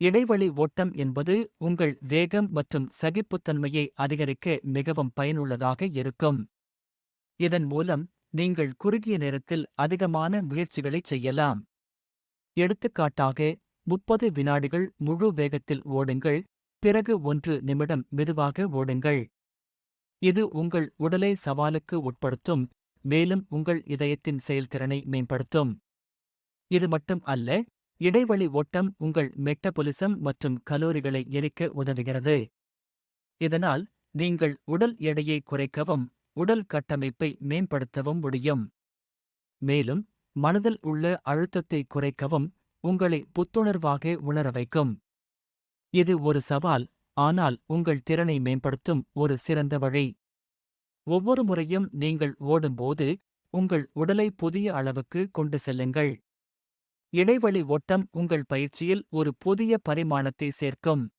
இடைவெளி ஓட்டம் என்பது உங்கள் வேகம் மற்றும் சகிப்புத்தன்மையை அதிகரிக்க மிகவும் பயனுள்ளதாக இருக்கும். இதன் மூலம் நீங்கள் குறுகிய நேரத்தில் அதிகமான முயற்சிகளைச் செய்யலாம். எடுத்துக்காட்டாக முப்பது வினாடிகள் முழு வேகத்தில் ஓடுங்கள் பிறகு ஒன்று நிமிடம் மெதுவாக ஓடுங்கள். இது உங்கள் உடலை சவாலுக்கு உட்படுத்தும் மேலும் உங்கள் இதயத்தின் செயல்திறனை மேம்படுத்தும். இது மட்டும் அல்ல இடைவெளி ஓட்டம் உங்கள் மெட்டபொலிசம் மற்றும் கலோரிகளை எரிக்க உதவுகிறது. இதனால் நீங்கள் உடல் எடையை குறைக்கவும் உடல் கட்டமைப்பை மேம்படுத்தவும் முடியும். மேலும் மனதில் உள்ள அழுத்தத்தை குறைக்கவும் உங்களை புத்துணர்வாக உணர வைக்கும். இது ஒரு சவால் ஆனால் உங்கள் திறனை மேம்படுத்தும் ஒரு சிறந்த வழி. ஒவ்வொரு முறையும் நீங்கள் ஓடும்போது உங்கள் உடலை புதிய அளவுக்கு கொண்டு செல்லுங்கள். இடைவெளி ஓட்டம் உங்கள் பயிற்சியில் ஒரு புதிய பரிமாணத்தை சேர்க்கும்.